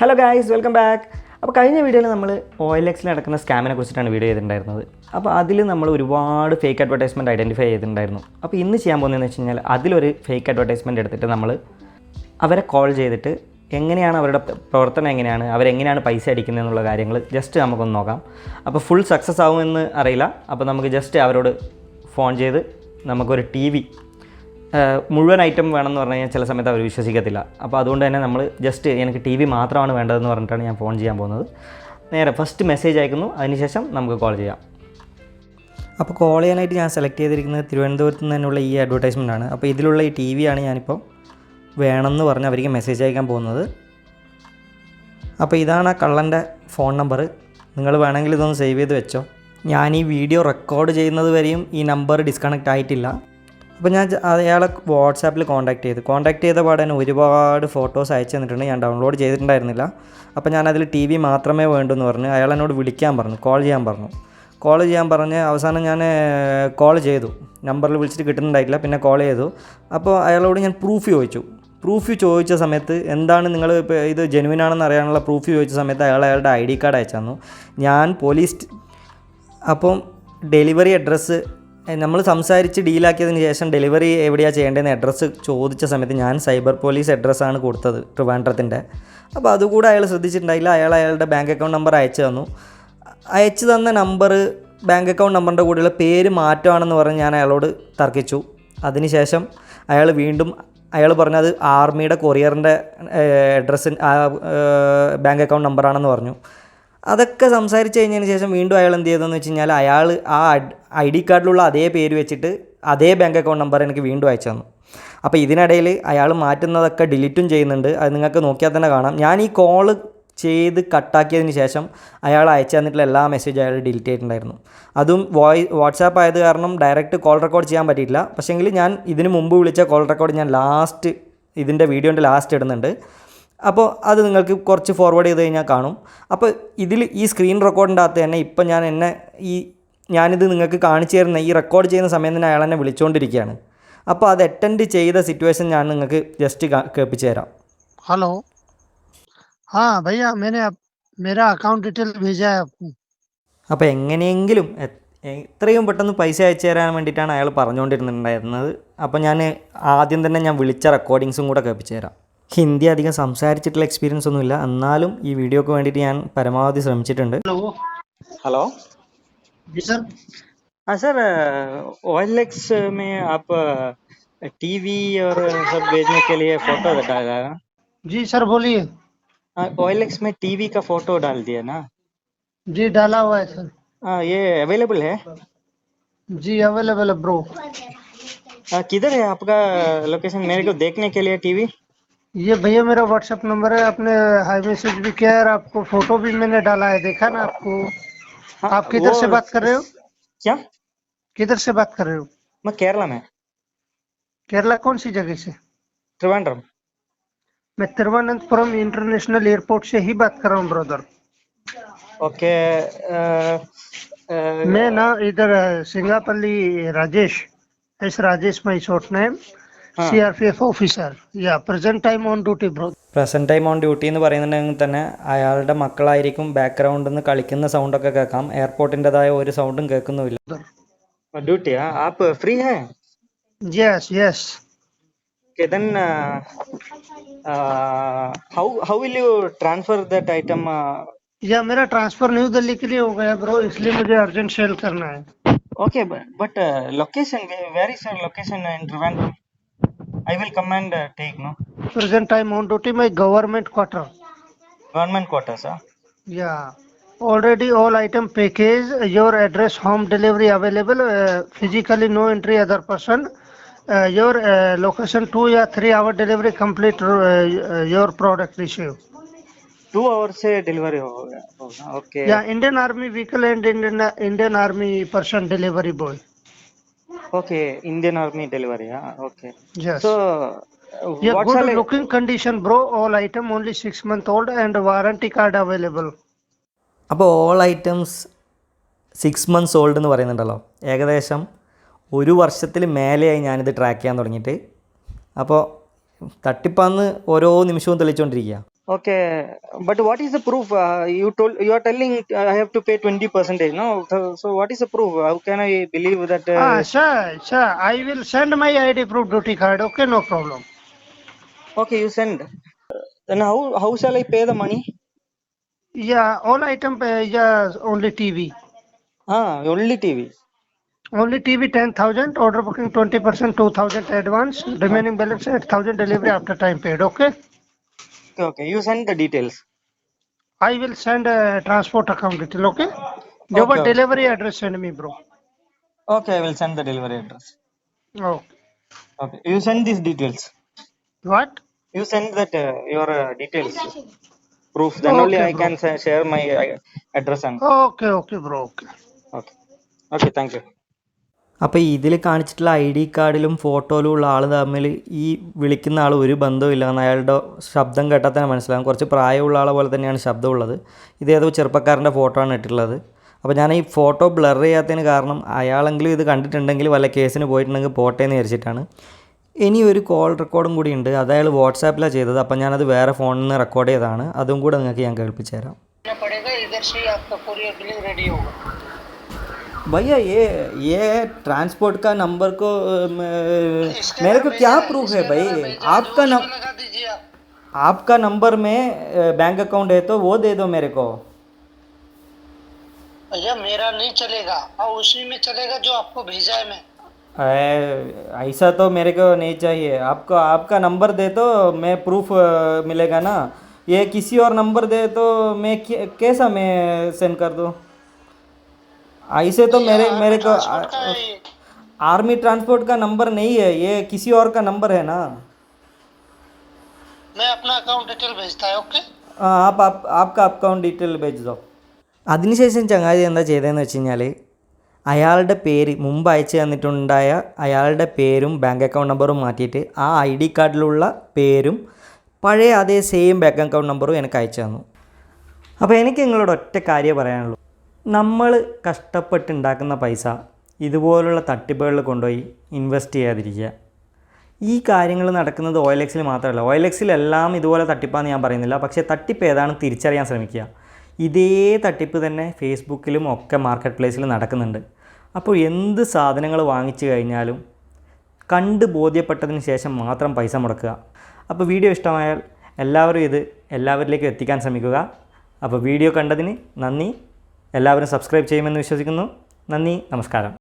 Hello guys welcome back അപ്പോൾ കഴിഞ്ഞ വീഡിയോയിൽ നമ്മൾ ഒ എൽ എക്സിൽ നടക്കുന്ന സ്കാമിനെ കുറിച്ചിട്ടാണ് വീഡിയോ ചെയ്തിട്ടുണ്ടായിരുന്നത്. അപ്പോൾ അതിൽ നമ്മൾ ഒരുപാട് ഫേക്ക് അഡ്വർടൈസ്മെന്റ് ഐഡന്റിഫൈ ചെയ്തിട്ടുണ്ടായിരുന്നു. അപ്പോൾ ഇന്ന് ചെയ്യാൻ പോകുന്നതെന്ന് വെച്ച് കഴിഞ്ഞാൽ അതിലൊരു ഫേക്ക് അഡ്വർടൈസ്മെന്റ് എടുത്തിട്ട് നമ്മൾ അവരെ കോൾ ചെയ്തിട്ട് എങ്ങനെയാണ് അവരുടെ പ്രവർത്തനം എങ്ങനെയാണ് അവരെങ്ങനെയാണ് പൈസ അടിക്കുന്നത് എന്നുള്ള കാര്യങ്ങൾ ജസ്റ്റ് നമുക്കൊന്ന് നോക്കാം. അപ്പോൾ ഫുൾ സക്സസ് ആവുമെന്ന് അറിയില്ല. അപ്പോൾ നമുക്ക് ജസ്റ്റ് അവരോട് ഫോൺ ചെയ്ത് നമുക്കൊരു ടി വി മുഴുവൻ ഐറ്റം വേണമെന്ന് പറഞ്ഞു കഴിഞ്ഞാൽ ചില സമയത്ത് അവർ വിശ്വസിക്കത്തില്ല. അപ്പോൾ അതുകൊണ്ട് തന്നെ നമ്മൾ ജസ്റ്റ് എനിക്ക് ടി വി മാത്രമാണ് വേണ്ടതെന്ന് പറഞ്ഞിട്ടാണ് ഞാൻ ഫോൺ ചെയ്യാൻ പോകുന്നത്. നേരെ ഫസ്റ്റ് മെസ്സേജ് അയക്കുന്നു. അതിനുശേഷം നമുക്ക് കോൾ ചെയ്യാം. അപ്പോൾ കോൾ ചെയ്യാനായിട്ട് ഞാൻ സെലക്ട് ചെയ്തിരിക്കുന്നത് തിരുവനന്തപുരത്ത് നിന്ന് തന്നെയുള്ള ഈ അഡ്വർടൈസ്മെന്റ് ആണ്. അപ്പോൾ ഇതിലുള്ള ഈ ടി വി ആണ് ഞാനിപ്പോൾ വേണമെന്ന് പറഞ്ഞ് അവർക്ക് മെസ്സേജ് അയക്കാൻ പോകുന്നത്. അപ്പോൾ ഇതാണ് ആ കള്ളന്റെ ഫോൺ നമ്പർ നിങ്ങൾ വേണമെങ്കിൽ ഇതൊന്ന് സേവ് ചെയ്ത് വെച്ചോ. ഞാൻ ഈ വീഡിയോ റെക്കോർഡ് ചെയ്യുന്നത് വരെയും ഈ നമ്പർ ഡിസ്കണക്റ്റ് ആയിട്ടില്ല. അപ്പോൾ ഞാൻ അയാളെ വാട്സാപ്പിൽ കോൺടാക്ട് ചെയ്ത്. കോൺടാക്ട് ചെയ്ത പാടെ തന്നെ ഒരുപാട് ഫോട്ടോസ് അയച്ചു തന്നിട്ടുണ്ട്. ഞാൻ ഡൗൺലോഡ് ചെയ്തിട്ടുണ്ടായിരുന്നില്ല. അപ്പോൾ ഞാൻ അതിൽ ടി വി മാത്രമേ വേണ്ടൂ എന്ന് പറഞ്ഞു. അയാൾ എന്നോട് വിളിക്കാൻ പറഞ്ഞു. കോൾ ചെയ്യാൻ പറഞ്ഞു. കോൾ ചെയ്യാൻ പറഞ്ഞ് അവസാനം ഞാൻ കോൾ ചെയ്തു. നമ്പറിൽ വിളിച്ചിട്ട് കിട്ടുന്നുണ്ടായിട്ടില്ല. പിന്നെ കോൾ ചെയ്തു. അപ്പോൾ അയാളോട് ഞാൻ പ്രൂഫ് ചോദിച്ചു. പ്രൂഫ് ചോദിച്ച സമയത്ത് എന്താണ് നിങ്ങൾ ഇപ്പോൾ ഇത് ജെനുവിൻ ആണെന്ന് അറിയാനുള്ള പ്രൂഫ് ചോദിച്ച സമയത്ത് അയാൾ അയാളുടെ ഐ ഡി കാർഡ് അയച്ചു തന്നു. ഞാൻ പോലീസ് അപ്പം ഡെലിവറി അഡ്രസ്സ് നമ്മൾ സംസാരിച്ച് ഡീലാക്കിയതിന് ശേഷം ഡെലിവറി എവിടെയാണ് ചെയ്യേണ്ടതെന്ന് അഡ്രസ്സ് ചോദിച്ച സമയത്ത് ഞാൻ സൈബർ പോലീസ് അഡ്രസ്സാണ് കൊടുത്തത് ട്രിവാൻഡ്രത്തിന്റെ. അപ്പോൾ അതുകൂടെ അയാൾ ശ്രദ്ധിച്ചിട്ടുണ്ടായില്ല. അയാൾ അയാളുടെ ബാങ്ക് അക്കൗണ്ട് നമ്പർ അയച്ചു തന്നു. അയച്ചു തന്ന നമ്പർ ബാങ്ക് അക്കൗണ്ട് നമ്പറിന്റെ കൂടെയുള്ള പേര് മാറ്റമാണെന്ന് പറഞ്ഞ് ഞാൻ അയാളോട് തർക്കിച്ചു. അതിനുശേഷം അയാൾ വീണ്ടും അയാൾ പറഞ്ഞത് ആർമിയുടെ കൊറിയറിന്റെ അഡ്രസ്സ് ബാങ്ക് അക്കൗണ്ട് നമ്പറാണെന്ന് പറഞ്ഞു. അതൊക്കെ സംസാരിച്ച് കഴിഞ്ഞതിന് ശേഷം വീണ്ടും അയാൾ എന്ത് ചെയ്തതെന്ന് വെച്ച് കഴിഞ്ഞാൽ അയാൾ ആ ഐ ഡി കാർഡിലുള്ള അതേ പേര് വെച്ചിട്ട് അതേ ബാങ്ക് അക്കൗണ്ട് നമ്പർ എനിക്ക് വീണ്ടും അയച്ചു തന്നു. അപ്പോൾ ഇതിനിടയിൽ അയാൾ മാറ്റുന്നതൊക്കെ ഡിലീറ്റും ചെയ്യുന്നുണ്ട്. അത് നിങ്ങൾക്ക് നോക്കിയാൽ തന്നെ കാണാം. ഞാൻ ഈ കോൾ ചെയ്ത് കട്ടാക്കിയതിന് ശേഷം അയാൾ അയച്ചു തന്നിട്ടുള്ള എല്ലാ മെസ്സേജും അയാൾ ഡിലീറ്റ് ചെയ്തിട്ടുണ്ടായിരുന്നു. അതും വോയിസ് വാട്സാപ്പ് ആയത് കാരണം ഡയറക്റ്റ് കോൾ റെക്കോർഡ് ചെയ്യാൻ പറ്റിയിട്ടില്ല. പക്ഷേങ്കിൽ ഞാൻ ഇതിന് മുമ്പ് വിളിച്ച കോൾ റെക്കോർഡ് ഞാൻ ലാസ്റ്റ് ഇതിന്റെ വീഡിയോന്റെ ലാസ്റ്റ് ഇടുന്നുണ്ട്. അപ്പോൾ അത് നിങ്ങൾക്ക് കുറച്ച് ഫോർവേഡ് ചെയ്ത് കഴിഞ്ഞാൽ കാണും. അപ്പോൾ ഇതിൽ ഈ സ്ക്രീൻ റെക്കോർഡിന്റെ അകത്ത് തന്നെ ഇപ്പം ഞാൻ എന്നെ ഈ ഞാനിത് നിങ്ങൾക്ക് കാണിച്ചു തരുന്ന ഈ റെക്കോർഡ് ചെയ്യുന്ന സമയം തന്നെ അയാൾ എന്നെ വിളിച്ചുകൊണ്ടിരിക്കുകയാണ് അപ്പോൾ അത് അറ്റൻഡ് ചെയ്ത സിറ്റുവേഷൻ ഞാൻ നിങ്ങൾക്ക് ജസ്റ്റ് കേൾപ്പിച്ചു തരാം. ഹലോ ആ ഭയ്യ അക്കൗണ്ട് ഡീറ്റെയിൽ भेजा അപ്പോൾ എങ്ങനെയെങ്കിലും എത്രയും പെട്ടെന്ന് പൈസ അയച്ചു തരാൻ വേണ്ടിയിട്ടാണ് അയാൾ പറഞ്ഞുകൊണ്ടിരുന്നുണ്ടായിരുന്നത്. അപ്പോൾ ഞാൻ ആദ്യം തന്നെ ഞാൻ വിളിച്ച റെക്കോർഡിങ്സും കൂടെ കേൾപ്പിച്ചു തരാം. ഹിന്ദി അധികം സംസാരിച്ചിട്ടുള്ള എക്സ്പീരിയൻസ് ഒന്നുമില്ല എന്നാലും ഈ വീഡിയോക്ക് വേണ്ടിയിട്ട് ഞാൻ പരമാവധി ശ്രമിച്ചിട്ടുണ്ട് हेलो ഹലോ जी सर हाँ सर ओ एल एक्स में आप टीवी और सब भेजने के लिए फोटो डाला ना जी सर बोलिए ओ एल एक्स में टीवी का फोटो डाल दिया ना जी डाला हुआ है सर हाँ ये अवेलेबल है जी अवेलेबल है ब्रो हाँ, किधर है आपका लोकेशन मेरे को देखने के लिए टीवी ये भैया मेरा व्हाट्सएप नंबर है आपने हाई मैसेज भी किया है और आपको फ़ोटो भी मैंने डाला है देखा ना आपको? हाँ, आप किधर से बात कर रहे हो? क्या? किधर से बात कर रहे हो? मैं केरला में। केरला कौन सी जगह से? त्रिवेंद्रम। मैं तिरुवनंतपुरम इंटरनेशनल एयरपोर्ट से ही बात कर रहा हूँ ब्रदर ओके अ, अ, मैं ना इधर Singapalli Rajesh S Rajesh my short name हाँ। सीआरपीएफ ऑफिसर या present time on duty bro present time on duty എന്ന് പറയുന്നുണ്ടെങ്കിൽ തന്നെ അയാളുടെ മക്കളായിരിക്കും ബാക്ക്ഗ്രൗണ്ടിൽ നിന്ന് കളിക്കുന്ന സൗണ്ടൊക്കെ കേൾക്കാം എയർപോർട്ടിൻ്റെതായ ഒരു സൗണ്ടും കേൾക്കുന്നുമില്ല duty app free hey yes yes Okay, then uh, uh, how how will you transfer that item? Uh, या मेरा ट्रांसफर न्यू दिल्ली के लिए हो गया ब्रो इसलिए मुझे अर्जेंट सेल करना है okay, but, but uh, location where, where is your location in Trivandrum? I will come and uh, take no present time on duty my government quarter government quarters. Huh? या already all item package your address home delivery available uh, physically no entry other person uh, your uh, location 2 या 3 hour delivery complete uh, uh, your product receive Two hours से delivery हो गया होगा. Okay. या Indian army vehicle and Indian Indian army person delivery boy Okay, Indian Army delivery. Huh? Okay. yes So uh, yeah what's good looking condition bro all item only 6 month old and warranty card available അപ്പോൾ all items six months old എന്ന് പറയുന്നുണ്ടല്ലോ ഏകദേശം ഒരു വർഷത്തിൽ മേലെയായി ഞാനിത് track ചെയ്യാൻ തുടങ്ങിയിട്ട് അപ്പോൾ തട്ടിപ്പാന്ന് ഓരോ നിമിഷവും തെളിച്ചുകൊണ്ടിരിക്കുക Okay, but what is the proof? Uh, you told you are telling uh, I have to pay twenty percentage. No, so, so what is the proof? How can I believe that? Uh, Ah, sir, sir, I will send my ID proof duty card. Okay, no problem. okay, you send. Then how how shall I pay the money? Yeah, all item, uh, yeah, only TV. Ah, only TV. Only TV 10,000, order booking 20%, 2,000 advance, remaining balance 8,000 delivery after time paid, okay? Okay, okay. You send the details. I will send a transport account detail, okay? Your Okay. delivery address send me, bro. Okay, I will send the delivery address. Oh, Okay, you send these details. what? You send that uh, your uh, details, proof. Then only I bro. can share my uh, address and. Okay, okay, bro, okay. Okay. Okay, thank you. അപ്പോൾ ഇതിൽ കാണിച്ചിട്ടുള്ള I D കാർഡിലും ഫോട്ടോയിലും ഉള്ള ആൾ തമ്മിൽ ഈ വിളിക്കുന്ന ആൾ ഒരു ബന്ധവുമില്ല എന്ന് അയാളുടെ ശബ്ദം കേട്ടാൽ തന്നെ മനസ്സിലാകും കുറച്ച് പ്രായമുള്ള ആളെ പോലെ തന്നെയാണ് ശബ്ദമുള്ളത്. ഇതേതോ ചെറുപ്പക്കാരന്റെ ഫോട്ടോ ആണ് ഇട്ടിട്ടുള്ളത്. അപ്പോൾ ഞാൻ ഈ ഫോട്ടോ ബ്ലർ ചെയ്യാത്തതിന് കാരണം അയാളെങ്കിലും ഇത് കണ്ടിട്ടുണ്ടെങ്കിൽ വല്ല കേസിന് പോയിട്ടുണ്ടെങ്കിൽ പോട്ടെ എന്ന് വിചാരിച്ചിട്ടാണ്. ഇനി ഒരു കോൾ റെക്കോർഡും കൂടി ഉണ്ട്. അത് അയാൾ വാട്സാപ്പിലാണ് ചെയ്തത്. അപ്പോൾ ഞാനത് വേറെ ഫോണിൽ നിന്ന് റെക്കോർഡ് ചെയ്തതാണ്. അതും കൂടെ നിങ്ങൾക്ക് ഞാൻ കേൾപ്പിച്ചു തരാം भैया ये ये ट्रांसपोर्ट का नंबर को मेरे को क्या प्रूफ है भाई? आपका आप। आपका नंबर में बैंक अकाउंट है तो वो दे दो मेरे को। भैया मेरा नहीं चलेगा। और उसी में चलेगा जो आपको भेजा है मैं। ऐसा तो मेरे को नहीं चाहिए। आपको आपका नंबर दे तो मैं प्रूफ मिलेगा ना। ये किसी और नंबर दे तो मैं कैसा मैं सेंड कर दूँ? ऐसे तो मेरे मेरे को अ, आर्मी ट्रांसपोर्ट का नंबर नहीं है ये किसी और का नंबर है ना मैं अपना अकाउंट डिटेल भेजता है ओके ആ ആപ്പ് ആപ്പ് ആപ്ക അക്കൗണ്ട് ഡീറ്റെയിൽ भेज दो അതിനുശേഷം ചങ്ങാതി എന്താ ചെയ്തതെന്ന് വെച്ച് കഴിഞ്ഞാൽ അയാളുടെ പേര് മുമ്പ് അയച്ചു തന്നിട്ടുണ്ടായ അയാളുടെ പേരും ബാങ്ക് അക്കൗണ്ട് നമ്പറും മാറ്റിയിട്ട് ആ ഐ ഡി കാർഡിലുള്ള പേരും പഴയ അതേ സെയിം ബാങ്ക് അക്കൗണ്ട് നമ്പറും എനിക്ക് അയച്ചു തന്നു അപ്പോൾ എനിക്ക് നിങ്ങളോട് ഒറ്റ കാര്യം പറയാനുള്ളൂ നമ്മൾ കഷ്ടപ്പെട്ടുണ്ടാക്കുന്ന പൈസ ഇതുപോലുള്ള തട്ടിപ്പുകളിൽ കൊണ്ടുപോയി ഇൻവെസ്റ്റ് ചെയ്യാതിരിക്കുക. ഈ കാര്യങ്ങൾ നടക്കുന്നത് ഓയിൽ എക്സിൽ മാത്രമല്ല. ഓയിൽ എക്സിലെല്ലാം ഇതുപോലെ തട്ടിപ്പാന്ന് ഞാൻ പറയുന്നില്ല. പക്ഷേ തട്ടിപ്പ് ഏതാണ് തിരിച്ചറിയാൻ ശ്രമിക്കുക. ഇതേ തട്ടിപ്പ് തന്നെ ഫേസ്ബുക്കിലും ഒക്കെ മാർക്കറ്റ് പ്ലേസിൽ നടക്കുന്നുണ്ട്. അപ്പോൾ എന്ത് സാധനങ്ങൾ വാങ്ങിച്ചു കഴിഞ്ഞാലും കണ്ട് ബോധ്യപ്പെട്ടതിന് ശേഷം മാത്രം പൈസ മുടക്കുക. അപ്പോൾ വീഡിയോ ഇഷ്ടമായാൽ എല്ലാവരും ഇത് എല്ലാവരിലേക്കും എത്തിക്കാൻ ശ്രമിക്കുക. അപ്പോൾ വീഡിയോ കണ്ടതിന് നന്ദി. എല്ലാവരും സബ്സ്ക്രൈബ് ചെയ്യുമെന്ന് വിശ്വസിക്കുന്നു. നന്ദി നമസ്കാരം.